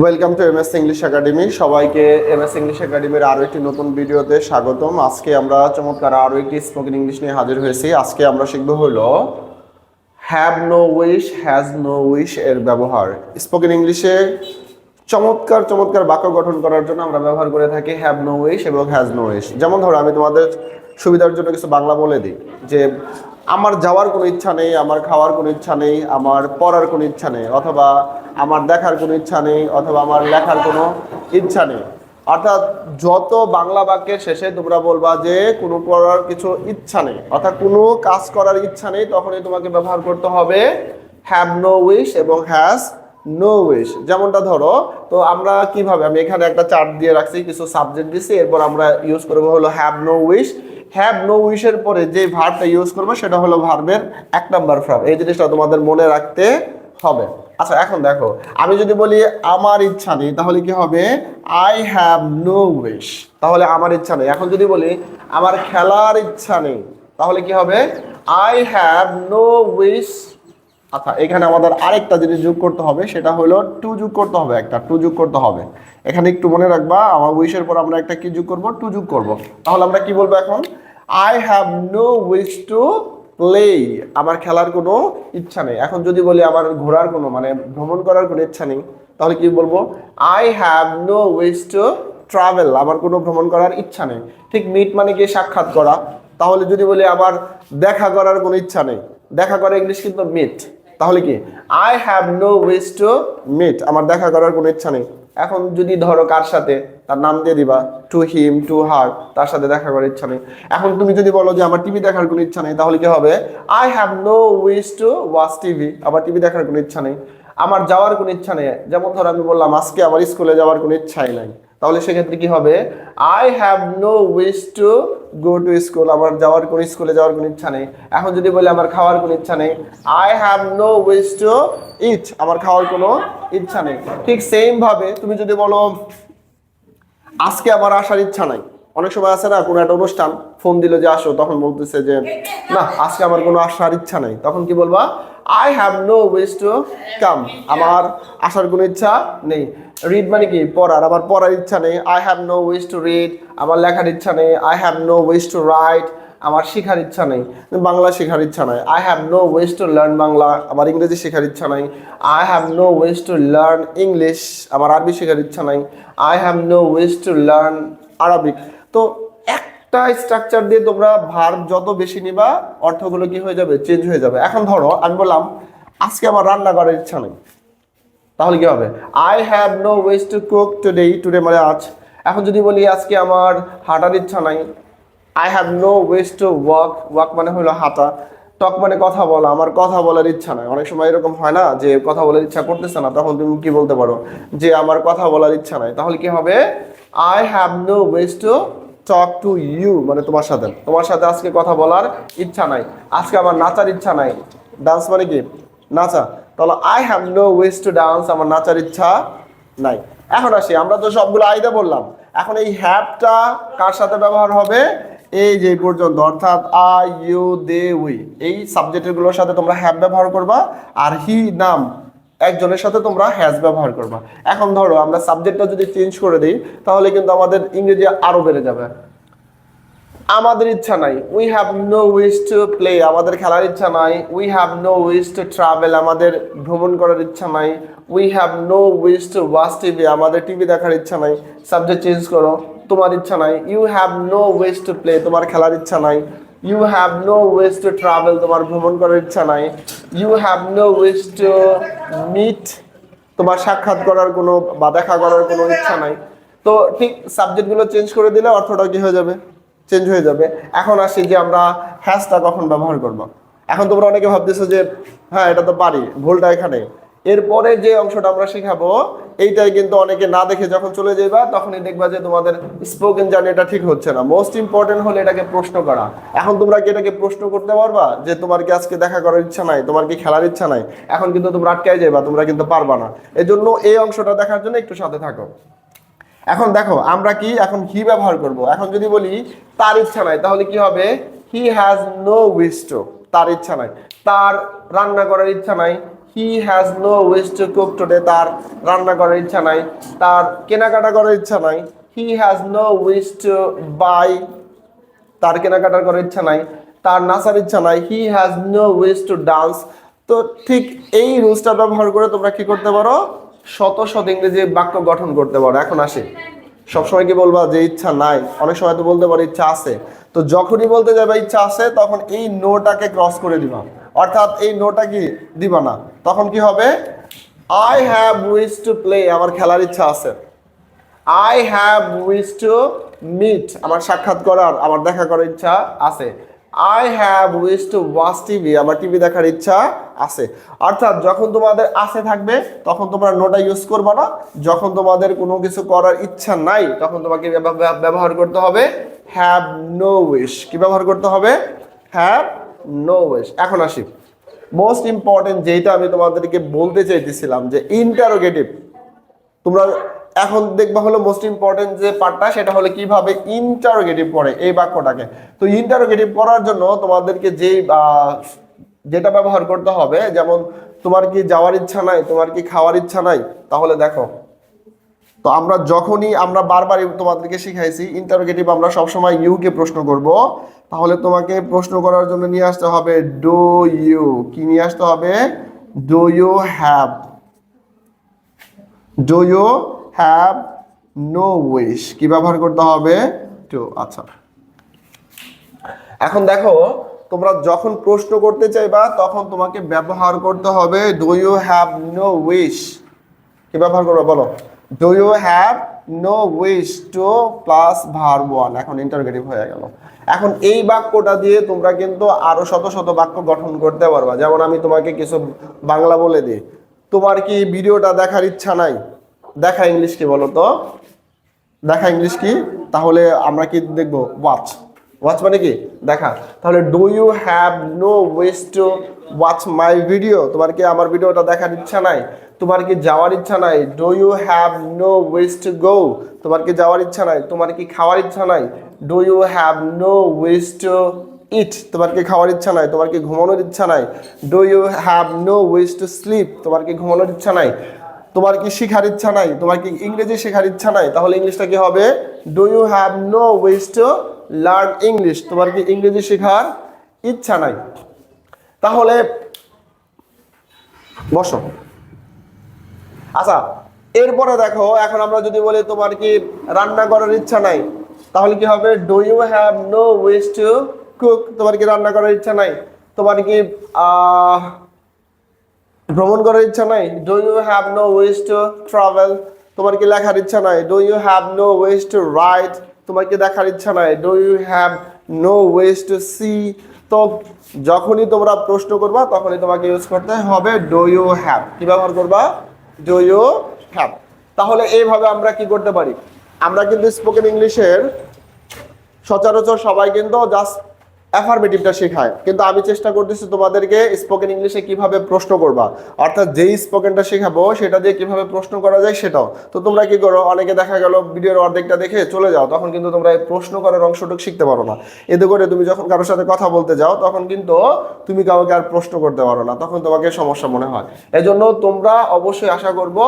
Welcome to M S English academy সবাইকে M S English একাডেমির আরও একটি নতুন ভিডিওতে স্বাগতম। আজকে আমরা চমৎকার আরও একটি স্পোকেন ইংলিশ নিয়ে হাজির হয়েছি। আজকে আমরা শিখব হলো have no wish has no wish এর ব্যবহার। স্পোকেন ইংলিশে চমৎকার চমৎকার বাক্য গঠন করার জন্য আমরা ব্যবহার করে থাকি হ্যাভ নো উইশ এবং হ্যাজ নো উইশ যেমন ধরো, আমি তোমাদের সুবিধার জন্য কিছু বাংলা বলে দিই, যে আমার যাওয়ার কোনো ইচ্ছা নেই, আমার খাওয়ার কোনো ইচ্ছা নেই, আমার পড়ার কোনো ইচ্ছা নেই, অথবা আমার দেখার কোনো ইচ্ছা নেই, অথবা আমার লেখার কোনো ইচ্ছা নেই। অর্থাৎ যত বাংলা বাক্যের শেষে তোমরা বলবা যে কোনো করার কিছু ইচ্ছা নেই, অর্থাৎ কোনো কাজ করার ইচ্ছা নেই, তখনই তোমাকে ব্যবহার করতে হবে হ্যাভ নো উইশ এবং হ্যাজ নো উইশ যেমনটা ধরো, তো আমরা কীভাবে, আমি এখানে একটা চার্ট দিয়ে রাখছি, কিছু সাবজেক্ট দিছি, এরপর আমরা ইউজ করব হলো have no wish have no উইশের পরে যে ভার্বটা ইউজ করব, সেটা হলো ভার্বের এক নাম্বার ফ্রাম এই জিনিসটা তোমাদের মনে রাখতে হবে। আচ্ছা এখন দেখো, আমি যদি বলি আমার ইচ্ছা নেই, তাহলে কি হবে? আই হ্যাভ নো উইশ তাহলে আমার ইচ্ছা নেই। এখন যদি বলি আমার খেলার ইচ্ছা নেই, তাহলে কি হবে? আই হ্যাভ নো উইশ আচ্ছা এখানে আমাদের আরেকটা জিনিস যোগ করতে হবে, সেটা হলো টু যোগ করতে হবে একটা টু যোগ করতে হবে। এখানে একটু মনে রাখবা, আমার উইশের পর আমরা একটা কি যোগ করব? টু যোগ করব। তাহলে আমরা কি বলব এখন? I have no wish to play আমার খেলার কোনো ইচ্ছা নেই। এখন যদি বলি আমার ঘোরার কোনো মানে ভ্রমণ করার কোনো ইচ্ছা নেই, তাহলে কি বলব? I have no wish to travel আমার কোনো ভ্রমণ করার ইচ্ছা নেই। ঠিক মিট মানে কি? সাক্ষাৎ করা। তাহলে যদি বলি আমার দেখা করার কোনো ইচ্ছা নেই। দেখা করা ইংলিশ কিন্তু মিট তাহলে কি? I have no wish to meet আমার দেখা করার কোনো ইচ্ছা নেই। এখন যদি ধরো কার সাথে, তার নাম দিয়ে দিবা। টু হিম টু হার তার সাথে দেখা করার ইচ্ছা নেই। এখন তুমি যদি বলো যে আমার টিভি দেখার কোনো ইচ্ছা নেই, তাহলে কি হবে? I have no wish to watch TV আমার টিভি দেখার কোনো ইচ্ছা নেই। আমার যাওয়ার কোনো ইচ্ছা নেই। যেমন ধরো আমি বললাম, আজকে আমার স্কুলে যাওয়ার কোনো ইচ্ছাই নাই। তাহলে সেক্ষেত্রে কি হবে? I have no wish to go to school আমার যাওয়ার কোনো স্কুলে যাওয়ার কোনো ইচ্ছা নেই। এখন যদি বলি আমার খাওয়ার কোনো ইচ্ছা নেই I have no wish to eat আমার খাওয়ার কোনো ইচ্ছা নেই। ঠিক সেম ভাবে তুমি যদি বলো, আজকে আমার আসার ইচ্ছা নাই। অনেক সময় আছে না, কোনো একটা অনুষ্ঠান ফোন দিল যে আসো, তখন বলতেছে যে, না, আজকে আমার কোনো আসার ইচ্ছা নাই। তখন কি বলবা? I have no wish to come আমার আসার কোনো ইচ্ছা নেই। রিড মানে কি? পড়ার। আমার পড়ার ইচ্ছা নেই। I have no wish to read আমার লেখার ইচ্ছা নেই। I have no wish to write আমার শেখার ইচ্ছা নেই। বাংলা শেখার ইচ্ছা নাই। I have no wish to learn Bangla. আমার ইংরেজি শেখার ইচ্ছা নাই। I have no wish to learn English আমার আরবি শেখার ইচ্ছা নাই। I have no wish to learn Arabic তো একটা স্ট্রাকচার দিয়ে তোমরা ভার যত বেশি নিবা, অর্থগুলো কি হয়ে যাবে? চেঞ্জ হয়ে যাবে। এখন ধরো, আমি বললাম, আজকে আমার রান্না করার ইচ্ছা নেই। তাহলে কি হবে? I have no wish to cook today today মানে আজ। এখন যদি বলি আজকে আমার হাঁটার ইচ্ছা নাই I have no wish to walk walk মানে হলো হাঁটা। টক মানে কথা বলা, আমার কথা বলার ইচ্ছা নাই। অনেক সময় এরকম হয় না যে কথা বলার ইচ্ছা করতেছে না, তখন তুমি কি বলতে পারো? যে আমার কথা বলার ইচ্ছা নাই। তাহলে কি হবে? I have no wish to talk to you মানে তোমার সাথে। তোমার সাথে আজকে কথা বলার ইচ্ছা নাই। আজকে আমার নাচার ইচ্ছা নাই। ডান্স মানে কি? নাচা। তাহলে I have no wish to dance আমার নাচার ইচ্ছা নাই। এখন আসি, আমরা তো সবগুলো আইদা বললাম। এখন এই হ্যাপটা কার সাথে ব্যবহার হবে? এই যে পর্যন্ত, অর্থাৎ আই ইউ দে উই এই সাবজেক্টগুলোর সাথে তোমরা হ্যাপ ব্যবহার করবা, আর হি নাম একজনের সাথে তোমরা হ্যাজ ব্যবহার করবা। এখন ধরো, আমরা সাবজেক্টটা যদি চেঞ্জ করে দিই, তাহলে কিন্তু আমাদের ইংরেজি আরও বেড়ে যাবে। আমাদের ইচ্ছা নাই। We have no wish to play আমাদের খেলার ইচ্ছা নাই। We have no wish to travel আমাদের ভ্রমণ করার ইচ্ছা নাই। We have no wish to watch TV আমাদের টিভি দেখার ইচ্ছা নাই। সাবজেক্ট চেঞ্জ করো। তোমার ইচ্ছা নাই। You have no wish to play তোমার খেলার ইচ্ছা নাই। You have no wish to travel তোমার ভ্রমণ করার ইচ্ছা নাই। You have no wish to meet তোমার সাক্ষাৎ করার কোনো বা দেখা করার কোনো ইচ্ছা নাই। তো ঠিক সাবজেক্টগুলো চেঞ্জ করে দিলে অর্থটা কি হয়ে যাবে? চেঞ্জ হয়ে যাবে। এখন আসি যে আমরা হ্যাশটা কখন ব্যবহার করব। এখন তোমরা অনেকে ভাবতেছো যে হ্যাঁ এটা তো পারি ভুলটা এখানে। এরপরে যে অংশটা আমরা শেখাবো, এইটাই কিন্তু অনেকে না দেখে যখন চলে যাবা তখনই দেখবা যে তোমাদের স্পোকেন জার্নিটা ঠিক হচ্ছে না। মোস্ট ইম্পর্টেন্ট হলো এটাকে প্রশ্ন করা। এখন তোমরা কি এটাকে প্রশ্ন করতে পারবা? যে তোমার কি আজকে দেখা করার ইচ্ছা নাই? তোমার কি খেলার ইচ্ছা নাই? এখন কিন্তু তোমরা আটকায় যাবা তোমরা কিন্তু পারবা না। এজন্য এই অংশটা দেখার জন্য একটু সাথে থাকো। এখন দেখো, আমরা কি এখন হি ব্যবহার করব? এখন যদি বলি, তার ইচ্ছা নাই, তাহলে কি হবে? He has no wish to তার ইচ্ছা নাই। তার রান্না করার ইচ্ছা নাই। He has no wish to cook today তার রান্না করার ইচ্ছা নাই। তার কেনাকাটা করার ইচ্ছা নাই। He has no wish to buy তার কেনাকাটার করার ইচ্ছা নাই। তার নাচার ইচ্ছা নাই। He has no wish to dance তো ঠিক এই রুলসটা ব্যবহার করে তোমরা কি করতে পারো? শত শত ইংরেজি বাক্য গঠন করতে পারো। এখন আসে। সবসময় কি বলবা যে ইচ্ছা নাই? অনেক সময় তো বলতে পারো ইচ্ছা আছে। তো যখনই বলতে যাবে ইচ্ছা আছে, তখন এই নোটাকে ক্রস করে দিবা। অর্থাৎ এই নোটা কি? দিবা না। তখন কি হবে? I have wish to play আমার খেলার ইচ্ছা আছে। I have wish to meet আমার সাক্ষাৎ করার, আমার দেখা করার ইচ্ছা আছে। I have wish to watch TV আমার টিভি দেখার ইচ্ছা আছে। অর্থাৎ যখন তোমাদের আছে থাকবে, তখন তোমরা নোটা ইউজ করবে না। যখন তোমাদের কোনো কিছু করার ইচ্ছা নাই, তখন তোমাকে ব্যব- ব্যব- ব্যবহার করতে হবে হ্যাভ নো উইশ কি ব্যবহার করতে হবে? হ্যাভ নো উইশ এখন আসি। মোস্ট ইম্পর্টেন্ট যেটা আমি তোমাদেরকে বলতে চাইতেছিলাম যে ইন্টারোগেটিভ তোমরা এখন দেখবা হলো মোস্ট ইম্পর্টেন্ট যে পার্টটা সেটা হলো কীভাবে ইন্টারোগেটিভ পড়ে এই বাক্যটাকে। তো ইন্টারোগেটিভ পড়ার জন্য তোমাদেরকে যেই যেটা ব্যবহার করতে হবে, যেমন তোমার কি যাওয়ার ইচ্ছা নাই, তোমার কি খাওয়ার ইচ্ছা নাই, তাহলে দেখো। তো আমরা যখনই আমরা বারবার তোমাদেরকে শিখাইছি ইন্টারোগেটিভ আমরা সবসময় ইউ কে প্রশ্ন করব। তাহলে তোমাকে প্রশ্ন করার জন্য নিয়ে আসতে হবে ডু ইউ কি নিয়ে আসতে হবে? Do you have do you have no wish কি ব্যবহার করতে হবে? টু আচ্ছা। এখন দেখো, তোমরা যখন প্রশ্ন করতে চাইবা, তখন তোমাকে ব্যবহার করতে হবে do you have no wish কি ব্যবহার করব, বলো। Do you have no wish to plus verb one এখন ইন্টারগেটিভ হয়ে গেল। এখন এই বাক্যটা দিয়ে তোমরা কিন্তু আরও শত শত বাক্য গঠন করতে পারবা। যেমন আমি তোমাকে কিছু বাংলা বলে দিই। তোমার কি ভিডিওটা দেখার ইচ্ছা নাই? দেখা ইংলিশ কি বলো তো? দেখা ইংলিশ কি? তাহলে আমরা কি দেখব? ওয়াচ ওয়াচ মানে কি? দেখা। তাহলে do you have no wish to watch my video তোমার কি আমার ভিডিওটা দেখার ইচ্ছা নাই? তোমার কি যাওয়ার ইচ্ছা নাই? Do you have no wish to go তোমার কি যাওয়ার ইচ্ছা নাই? তোমার কি খাওয়ার ইচ্ছা নাই? Do you have no wish to eat তোমার কি খাওয়ার ইচ্ছা নাই? তোমার কি ঘুমানোর ইচ্ছা নাই? Do you have no wish to sleep তোমার কি ঘুমানোর ইচ্ছা নাই? তোমার কি শেখার ইচ্ছা নাই? তোমার কি ইংরেজি শেখার ইচ্ছা নাই? তাহলে ইংলিশটা কি হবে? Do you have no wish to learn English তোমার কি ইংরেজি শেখার ইচ্ছা নাই? তাহলে বসো। আচ্ছা এরপরে দেখো, এখন আমরা যদি বলি তোমার কি রান্না করার ইচ্ছা নাই, তাহলে কি হবে? Do you have no wish to cook তোমার কি রান্না করার ইচ্ছা নাই? তোমার কি, আহ ভ্রমণ করার ইচ্ছা নাই। Do you have no wish to travel তোমার কি লেখার ইচ্ছা নাই? Do you have no wish to write তোমার কি দেখার ইচ্ছা নাই? Do you have no wish to see তো যখনই তোমরা প্রশ্ন করবা, তখনই তোমাকে ইউজ করতে হবে ডো ইউ হ্যাভ কি ব্যবহার করবা? ডু ইউ হ্যাভ তাহলে এইভাবে আমরা কি করতে পারি? আমরা কিন্তু স্পোকেন ইংলিশের সচরাচর সবাই কিন্তু জাস্ট অ্যাফার্মেটিভটা শেখায়। কিন্তু আমি চেষ্টা করতেছি তোমাদেরকে স্পোকেন ইংলিশে কীভাবে প্রশ্ন করবা। অর্থাৎ যেই স্পোকেনটা শেখাবো, সেটা দিয়ে কীভাবে প্রশ্ন করা যায় সেটাও। তো তোমরা কি করো, অনেকে দেখা গেল ভিডিওর অর্ধেকটা দেখে চলে যাও, তখন কিন্তু তোমরা এই প্রশ্ন করার অংশটুকু শিখতে পারো না। এতে করে তুমি যখন কারোর সাথে কথা বলতে যাও, তখন কিন্তু তুমি কাউকে আর প্রশ্ন করতে পারো না, তখন তোমাকে সমস্যা মনে হয়। এজন্য তোমরা অবশ্যই আশা করব,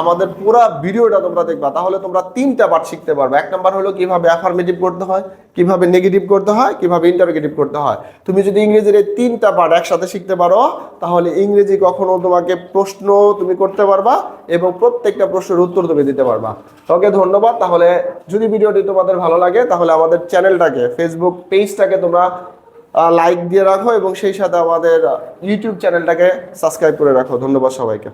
আমাদের পুরো ভিডিওটা তোমরা দেখবা। তাহলে তোমরা তিনটা পার্ট শিখতে পারবে। এক নাম্বার হলো কীভাবে অ্যাফার্মেটিভ করতে হয় কীভাবে নেগেটিভ করতে হয়, কীভাবে ইন্টারোগেটিভ করতে হয়। তুমি যদি ইংরেজির এই তিনটা পার্ট একসাথে শিখতে পারো, তাহলে ইংরেজি কখনো তোমাকে প্রশ্ন তুমি করতে পারবা এবং প্রত্যেকটা প্রশ্নের উত্তর তুমি দিতে পারবা। ওকে, ধন্যবাদ। তাহলে যদি ভিডিওটি তোমাদের ভালো লাগে, তাহলে আমাদের চ্যানেলটাকে ফেসবুক পেজটাকে তোমরা লাইক দিয়ে রাখো এবং সেই সাথে আমাদের ইউটিউব চ্যানেলটাকে সাবস্ক্রাইব করে রাখো। ধন্যবাদ সবাইকে।